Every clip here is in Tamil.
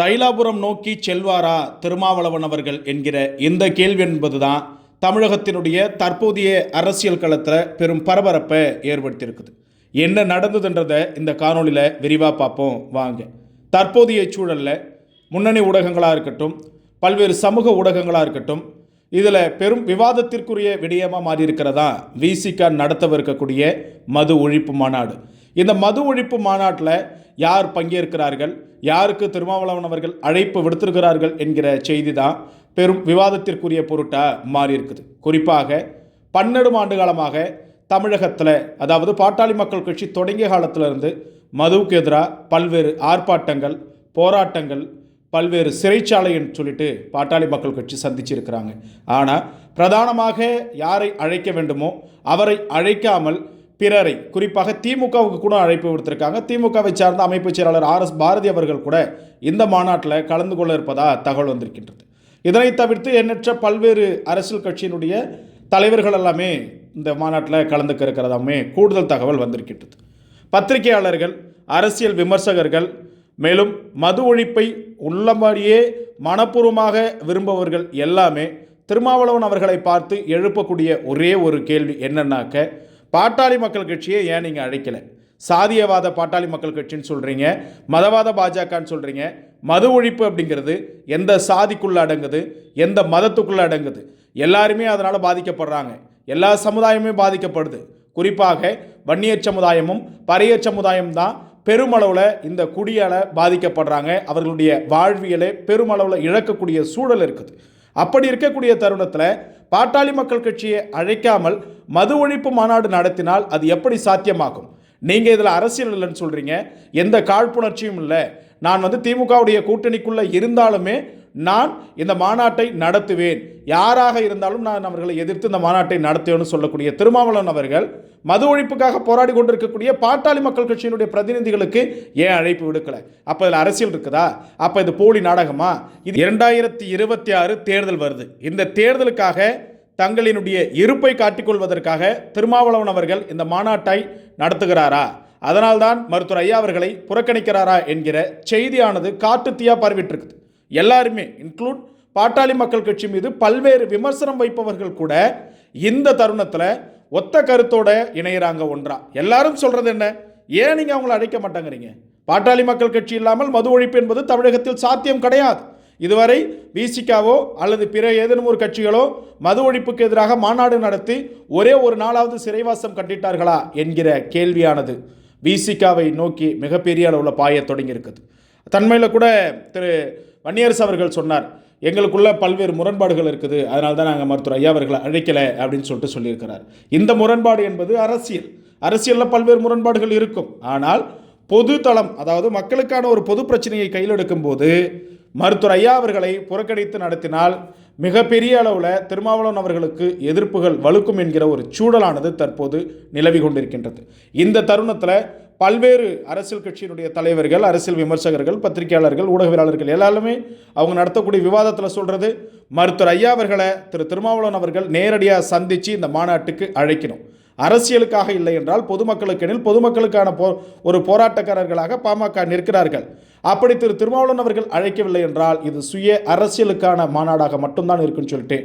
தைலாபுரம் நோக்கி செல்வாரா திருமாவளவன் அவர்கள் என்கிற இந்த கேள்வி என்பதுதான் தமிழகத்தினுடைய தற்போதைய அரசியல் களத்தில் பெரும் பரபரப்பை ஏற்படுத்தியிருக்குது. என்ன நடந்ததுன்றதை இந்த காணொளியில் விரிவாக பார்ப்போம். வாங்க. தற்போதைய சூழலில் முன்னணி ஊடகங்களாக இருக்கட்டும் பல்வேறு சமூக ஊடகங்களாக இருக்கட்டும் இதில் பெரும் விவாதத்திற்குரிய விடயமாக மாறி இருக்கிறதா விசிக நடத்தவிருக்கக்கூடிய மது ஒழிப்பு மாநாடு. இந்த மது ஒழிப்பு மாநாட்டில் யார் பங்கேற்கிறார்கள் யாருக்கு திருமாவளவன் அவர்கள் அழைப்பு விடுத்திருக்கிறார்கள் என்கிற செய்தி தான் பெரும் விவாதத்திற்குரிய பொருட்டாக மாறி இருக்குது குறிப்பாக பன்னெண்டு ஆண்டு காலமாக தமிழகத்தில் அதாவது பாட்டாளி மக்கள் கட்சி தொடங்கிய காலத்திலிருந்து மதுவுக்கு எதிராக பல்வேறு ஆர்ப்பாட்டங்கள் போராட்டங்கள் பல்வேறு சிறைச்சாலைன்னு சொல்லிட்டு பாட்டாளி மக்கள் கட்சி சந்திச்சிருக்கிறாங்க. ஆனால் பிரதானமாக யாரை அழைக்க வேண்டுமோ அவரை அழைக்காமல் பிறரை குறிப்பாக திமுகவுக்கு கூட அழைப்பு விடுத்திருக்காங்க. திமுகவை சார்ந்த அமைப்புச் செயலாளர் ஆர் எஸ் பாரதி அவர்கள் கூட இந்த மாநாட்டில் கலந்து கொள்ள இருப்பதா தகவல் வந்திருக்கின்றது. இதனை தவிர்த்து எண்ணற்ற பல்வேறு அரசியல் கட்சியினுடைய தலைவர்கள் எல்லாமே இந்த மாநாட்டில் கலந்துக்க இருக்கிறதாமே கூடுதல் தகவல் வந்திருக்கின்றது. பத்திரிகையாளர்கள் அரசியல் விமர்சகர்கள் மேலும் மது ஒழிப்பை உள்ளபடியே மனப்பூர்வமாக விரும்பவர்கள் எல்லாமே திருமாவளவன் அவர்களை பார்த்து எழுப்பக்கூடிய ஒரே ஒரு கேள்வி என்னன்னாக்க பாட்டாளி மக்கள் கட்சியை ஏன் நீங்கள் அழைக்கலை? சாதியவாத பாட்டாளி மக்கள் கட்சின்னு சொல்கிறீங்க மதவாத பாஜகன்னு சொல்கிறீங்க மது ஒழிப்பு அப்படிங்கிறது எந்த சாதிக்குள்ளே அடங்குது எந்த மதத்துக்குள்ளே அடங்குது? எல்லாருமே அதனால் பாதிக்கப்படுறாங்க. எல்லா சமுதாயமுமே பாதிக்கப்படுது. குறிப்பாக வன்னியர் சமுதாயமும் பறையர் சமுதாயம் தான் பெருமளவில் இந்த குடியால் பாதிக்கப்படுறாங்க. அவர்களுடைய வாழ்வியலை பெருமளவில் இழக்கக்கூடிய சூழல் இருக்குது. அப்படி இருக்கக்கூடிய தருணத்தில் பாட்டாளி மக்கள் கட்சியை அழைக்காமல் மது ஒழிப்பு மாநாடு நடத்தினால் அது எப்படி சாத்தியமாகும்? நீங்கள் இதில் அரசியல் இல்லைன்னு சொல்கிறீங்க எந்த காழ்ப்புணர்ச்சியும் இல்லை. நான் வந்து திமுகவுடைய கூட்டணிக்குள்ளே இருந்தாலுமே நான் இந்த மாநாட்டை நடத்துவேன். யாராக இருந்தாலும் நான் அவர்களை எதிர்த்து இந்த மாநாட்டை நடத்துவேன்னு சொல்லக்கூடிய திருமாவளவன் அவர்கள் மது ஒழிப்புக்காக போராடி கொண்டிருக்கக்கூடிய பாட்டாளி மக்கள் கட்சியினுடைய பிரதிநிதிகளுக்கு ஏன் அழைப்பு விடுக்கலை? அப்போ இதில் அரசியல் இருக்குதா? அப்போ இது போலி நாடகமா? இது இரண்டாயிரத்தி இருபத்தி ஆறு தேர்தல் வருது. இந்த தேர்தலுக்காக தங்களினுடைய இருப்பை காட்டிக்கொள்வதற்காக திருமாவளவன் அவர்கள் இந்த மாநாட்டை நடத்துகிறாரா? அதனால்தான் மருத்துவர் ஐயா அவர்களை புறக்கணிக்கிறாரா என்கிற செய்தியானது காட்டுத்தீயா பரவிட்டு இருக்குது. எல்லாருமே இன்க்ளூட் பாட்டாளி மக்கள் கட்சி மீது பல்வேறு விமர்சனம் வைப்பவர்கள் கூட இந்த தருணத்தில் ஒத்த கருத்தோட இணையிறாங்க ஒன்றா. எல்லாரும் சொல்றது என்ன? ஏன் நீங்கள் அவங்கள அழைக்க மாட்டேங்கிறீங்க? பாட்டாளி மக்கள் கட்சி இல்லாமல் மது ஒழிப்பு என்பது தமிழகத்தில் சாத்தியம் கிடையாது. இதுவரை விசிகாவோ அல்லது பிற ஏதேனும் ஒரு கட்சிகளோ மது ஒழிப்புக்கு எதிராக மாநாடு நடத்தி ஒரே ஒரு நாளாவது சிறைவாசம் கட்டிட்டார்களா என்கிற கேள்வியானது விசிகாவை நோக்கி மிகப்பெரிய அளவில் பாய தொடங்கியிருக்குது. தன்மையில் கூட திரு வன்னியரசு அவர்கள் சொன்னார் எங்களுக்குள்ள பல்வேறு முரண்பாடுகள் இருக்குது அதனால தான் நாங்கள் மருத்துவர் ஐயா அவர்களை அழைக்கலை அப்படின்னு சொல்லிட்டு சொல்லியிருக்கிறார். இந்த முரண்பாடு என்பது அரசியல். அரசியலில் பல்வேறு முரண்பாடுகள் இருக்கும். ஆனால் பொது தளம் அதாவது மக்களுக்கான ஒரு பொது பிரச்சனையை கையில் எடுக்கும்போது மருத்துவர் ஐயா அவர்களை புறக்கணித்து நடத்தினால் மிகப்பெரிய அளவில் திருமாவளவன் அவர்களுக்கு எதிர்ப்புகள் வலுக்கும் என்கிற ஒரு சூழலானது தற்போது நிலவி கொண்டிருக்கின்றது. இந்த தருணத்தில் பல்வேறு அரசியல் கட்சியினுடைய தலைவர்கள் அரசியல் விமர்சகர்கள் பத்திரிகையாளர்கள் ஊடகவியலாளர்கள் எல்லாருமே அவங்க நடத்தக்கூடிய விவாதத்தில் சொல்கிறது மருத்துவர் ஐயா அவர்களை திரு திருமாவளவன் அவர்கள் நேரடியாக சந்தித்து இந்த மாநாட்டுக்கு அழைக்கணும். அரசியலுக்காக இல்லை என்றால் பொதுமக்களுக்கு எனில் பொதுமக்களுக்கான போ ஒரு போராட்டக்காரர்களாக பாமக நிற்கிறார்கள். அப்படி திரு திருமாவளவன் அவர்கள் அழைக்கவில்லை என்றால் இது சுய அரசியலுக்கான மாநாடாக மட்டும்தான் இருக்குன்னு சொல்லிட்டு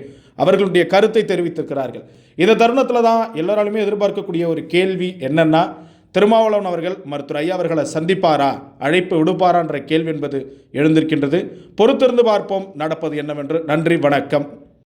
அவர்களுடைய கருத்தை தெரிவித்திருக்கிறார்கள். இந்த தருணத்தில் தான் எல்லாராலுமே எதிர்பார்க்கக்கூடிய ஒரு கேள்வி என்னென்னா திருமாவளவன் அவர்கள் மருத்துவர் ஐயா அவர்களை சந்திப்பாரா? அழைப்பு விடுப்பாரா என்ற கேள்வி என்பது எழுந்திருக்கின்றது. பொறுத்திருந்து பார்ப்போம் நடப்பது என்னவென்று. நன்றி வணக்கம்.